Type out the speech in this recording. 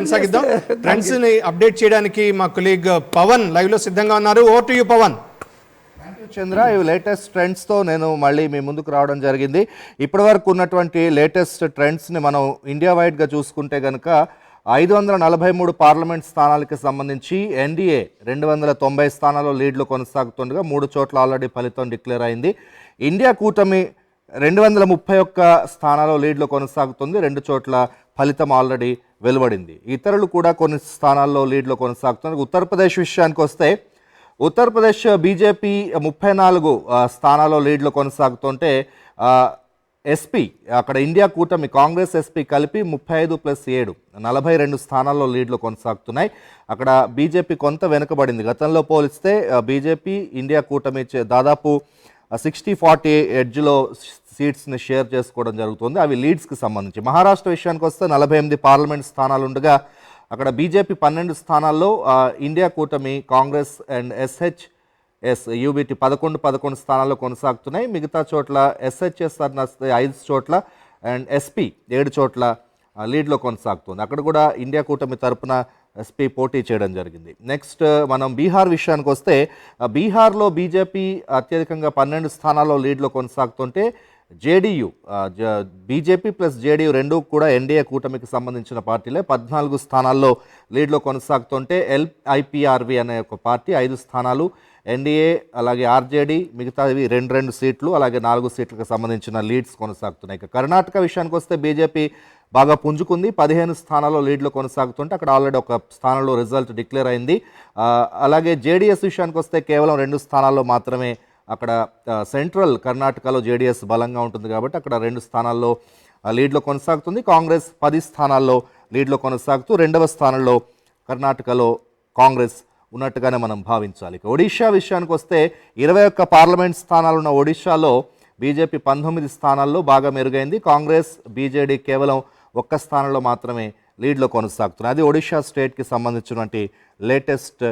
కొనసాగిద్దాం ట్రెండ్స్ని అప్డేట్ చేయడానికి మా కొలీగ్ పవన్ లైవ్లో సిద్ధంగా ఉన్నారు. Over to you Pawan. Chandra. ఇవి లేటెస్ట్ ట్రెండ్స్తో నేను మళ్ళీ మీ ముందుకు రావడం జరిగింది. ఇప్పటి వరకు ఉన్నటువంటి లేటెస్ట్ ట్రెండ్స్ని మనం ఇండియా వైడ్గా చూసుకుంటే కనుక ఐదు వందల నలభై మూడు పార్లమెంట్ స్థానాలకి సంబంధించి ఎన్డీఏ రెండు వందల తొంభై స్థానాల్లో లీడ్లు కొనసాగుతుండగా మూడు చోట్ల ఆల్రెడీ ఫలితం డిక్లేర్ అయింది. ఇండియా కూటమి రెండు వందల ముప్పై ఒక్క స్థానాల్లో లీడ్లో కొనసాగుతుంది. రెండు చోట్ల ఫలితం ఆల్రెడీ వెలువడింది. ఇతరులు కూడా కొన్ని స్థానాల్లో లీడ్లో కొనసాగుతున్నారు. ఉత్తరప్రదేశ్ విషయానికి వస్తే ఉత్తరప్రదేశ్ బీజేపీ ముప్పై నాలుగు స్థానాల్లో లీడ్లో కొనసాగుతుంటే ఎస్పీ అక్కడ ఇండియా కూటమి కాంగ్రెస్ ఎస్పీ కలిపి ముప్పై ఐదు ప్లస్ ఏడు నలభై రెండు స్థానాల్లో లీడ్లు కొనసాగుతున్నాయి. అక్కడ బీజేపీ కొంత వెనుకబడింది. గతంలో పోలిస్తే బీజేపీ ఇండియా కూటమి దాదాపు సిక్స్టీ ఫార్టీ ఎడ్జ్లో సీట్స్ని షేర్ చేసుకోవడం జరుగుతుంది. అవి లీడ్స్కి సంబంధించి. మహారాష్ట్ర విషయానికి వస్తే నలభై ఎనిమిది పార్లమెంట్ స్థానాలు ఉండగా అక్కడ బీజేపీ పన్నెండు స్థానాల్లో ఇండియా కూటమి Congress and SH S UBT పదకొండు పదకొండు స్థానాల్లో కొనసాగుతున్నాయి. మిగతా చోట్ల ఎస్హెచ్ఎస్ అన్న ఐదు చోట్ల అండ్ ఎస్పీ ఏడు చోట్ల లీడ్లో కొనసాగుతుంది. అక్కడ కూడా ఇండియా కూటమి తరపున ఎస్పీ పోటీ చేయడం జరిగింది. నెక్స్ట్ మనం బీహార్ విషయానికి వస్తే బీహార్లో బీజేపీ అత్యధికంగా పన్నెండు స్థానాల్లో లీడ్లో కొనసాగుతుంటే జేడీయూ బీజేపీ ప్లస్ జేడీయూ రెండు కూడా ఎన్డీఏ కూటమికి సంబంధించిన పార్టీలే. పద్నాలుగు స్థానాల్లో లీడ్లో కొనసాగుతుంటే ఎల్ఐపిఆర్వి అనే ఒక పార్టీ ఐదు స్థానాలు ఎన్డీఏ అలాగే ఆర్జేడీ మిగతావి రెండు రెండు సీట్లు అలాగే నాలుగు సీట్లకు సంబంధించిన లీడ్స్ కొనసాగుతున్నాయి. ఇక కర్ణాటక విషయానికి వస్తే బీజేపీ బాగా పుంజుకుంది. పదిహేను స్థానాల్లో లీడ్లో కొనసాగుతుంటే అక్కడ ఆల్రెడీ ఒక స్థానంలో రిజల్ట్ డిక్లేర్ అయింది. అలాగే జేడీఎస్ విషయానికి వస్తే కేవలం రెండు స్థానాల్లో మాత్రమే అక్కడ సెంట్రల్ కర్ణాటకలో జేడీఎస్ బలంగా ఉంటుంది కాబట్టి అక్కడ రెండు స్థానాల్లో లీడ్లో కొనసాగుతుంది. కాంగ్రెస్ పది స్థానాల్లో లీడ్లో కొనసాగుతూ రెండవ స్థానంలో కర్ణాటకలో కాంగ్రెస్ ఉన్నట్టుగానే మనం భావించాలి. ఇక ఒడిషా విషయానికి వస్తే ఇరవై ఒక్క పార్లమెంట్ స్థానాలున్న ఒడిషాలో బీజేపీ పంతొమ్మిది స్థానాల్లో బాగా మెరుగైంది. కాంగ్రెస్ బీజేడీ కేవలం ఒక్క స్థానంలో మాత్రమే లీడ్లో కొనసాగుతున్నాయి. అది ఒడిషా స్టేట్కి సంబంధించినటువంటి లేటెస్ట్